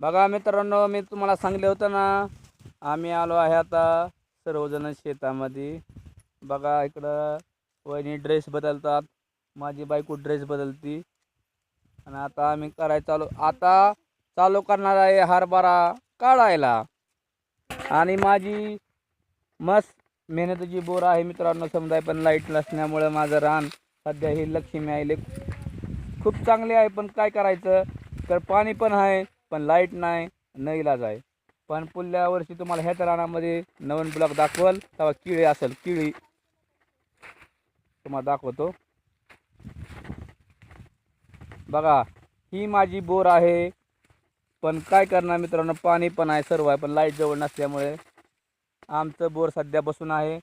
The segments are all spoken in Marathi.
बघा मित्रांनो मी तुम्हाला सांगले होतं ना आम्ही आलो आहे आता सर्वजण शेतामध्ये. बघा इकडं वहिनी ड्रेस बदलतात माझी बायको ड्रेस बदलती. आणि आता आम्ही करायला चालू आता चालू करणार आहे हरभरा काढायला. आणि माझी मस्त मेहनतीची बोर आहे मित्रांनो समुदाय पण लाइट नसल्यामुळं माझं रान सध्या ही लक्ष्मी आईले खूप चांगले आहे पण काय करायचं? तर पाणी पण आहे. पण लाइट नाही न इलाज आहे. पण पुढल्या वर्षी तुम्हाला ह्याच रानामध्ये नवीन ब्लॉक दाखवल तेव्हा किळी असेल किळी तुम्हाला दाखवतो. बघा ही माझी बोर आहे पण काय करणार मित्रांनो पाणी पण आहे सर्व आहे पण लाइट जवळ नसल्यामुळे. आमचं बोर सध्या बसून आहे.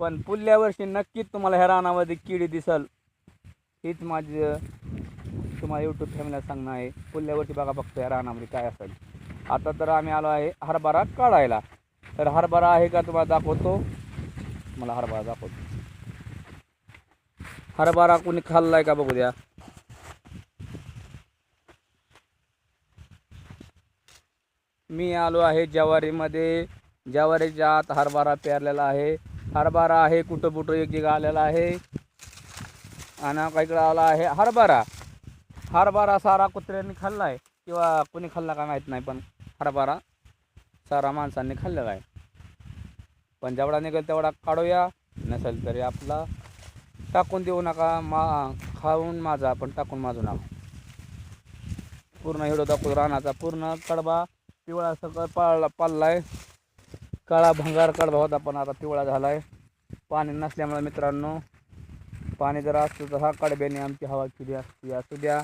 पण पुढल्या वर्षी नक्कीच तुम्हाला ह्या रानामध्ये किडी दिसल. हीच माझी तुम्हाला यूट्यूब फॅमिलीला सांगणं आहे. पुल्ल्यावरती बघा बघतो या रानामध्ये काय असेल. आता तर आम्ही आलो आहे हरभरा काढायला. तर हरभरा आहे का तुम्हाला दाखवतो? मला हरभरा दाखवतो. हरभरा कोणी खाल्लाय का बघू द्या. मी आलो आहे ज्वारीमध्ये. ज्वारीच्या आत हरभरा पेरलेला आहे. हरभरा आहे कुठं कुठं एक एक आलेला आहे. आणि का इकडं आला आहे हरभरा. हरभरा सारा कुत्र्यांनी खाल्ला आहे किंवा कोणी खाल्ला का माहीत नाही पण हरभरा सारा माणसांनी खाल्लेला आहे. पण जेवढा निघेल तेवढा काढूया नसेल तरी आपला टाकून देऊ नका मा खाऊन माझा आपण टाकून माझू नका. पूर्ण हिडो दाखवून रानाचा पूर्ण कडबा पिवळा सगळं पाळला पाळला आहे काळा भंगार कडबा होता पण आता पिवळा झाला आहे पाणी नसल्यामुळे मित्रांनो पाणी जर असतं तर हा कडब्याने आमची हवा केली असती असू द्या.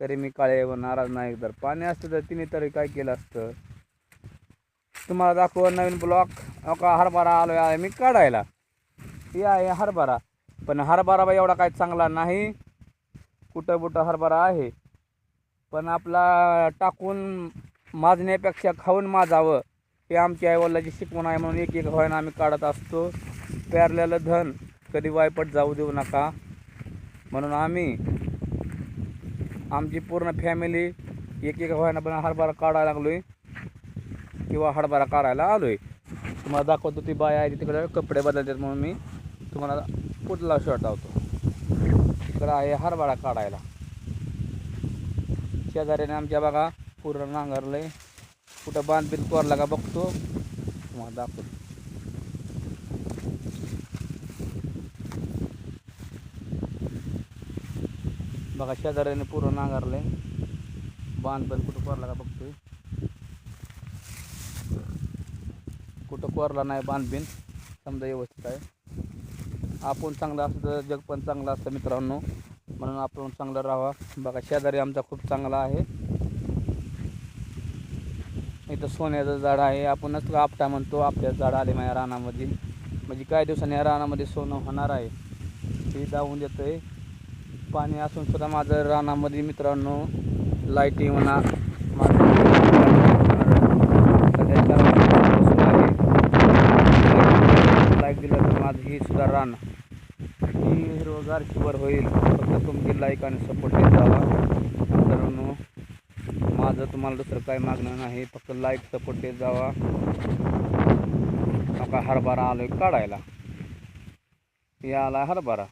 तरी मी काळे व नाराज नाही जर पाणी असतं तर तिने तरी काय केलं असतं? तुम्हाला दाखव नवीन ब्लॉक अका हरभरा आलो आहे मी काढायला. हे आहे हरभरा. पण हरभरा बा एवढा काय चांगला नाही. कुठं कुठं हरभरा आहे. पण आपला टाकून माजण्यापेक्षा खाऊन माजावं. हे आमच्या आईवडिलाची शिकवण आहे म्हणून एक एक व्हायनं आम्ही काढत असतो. पेरलेलं धन कधी वायपट जाऊ देऊ नका. म्हणून आम्ही आमची पूर्ण फॅमिली एक एक व्हायना पण हरभरा काढायला लागलोय. किंवा हरभरा काढायला आलोय. तुम्हाला दाखवतो ती बाय आहे ती तिकडे कपडे बदलतात म्हणून मी तुम्हाला पुढला शर्ट लावतो. तिकडं आहे हरभरा काढायला. शेजाऱ्याने आमच्या बघा पूर्ण नांगरलंय. कुठं बांधबीत कोरला का बघतो. तुम्हाला दाखवतो. बघा शेजाऱ्याने पूर्ण नांगरलंय. बांधबीत कुठं कोरला का बघतोय. कुठं कोरला नाही बांधबीन समजा व्यवस्थित आहे. आपण चांगलं असतं तर जग पण चांगलं असतं मित्रांनो. म्हणून आपण चांगलं राहावा. बघा शेजारी आमचा खूप चांगला आहे. इथं सोन्याचं झाड आहे. आपणच आपटा म्हणतो आपल्या झाड आले माझ्या रानामध्ये. म्हणजे काही दिवसांनी या रानामध्ये सोनं होणार आहे. हे दावून देतं आहे पाणी असून सुद्धा माझं रानामध्ये मित्रांनो लाईटिंग म्हणा माझं लाईक दिलं तर माझं ही सुद्धा रान ही हिरवगार शिवर होईल फक्त तुमची लाईक आणि सपोर्ट देत जावा मित्रांनो माझं तुम्हाला दुसरं काही मागणं नाही फक्त लाईक सपोर्ट देत जावा. नका हरभरा आलोय काढायला? हे आला हरभरा.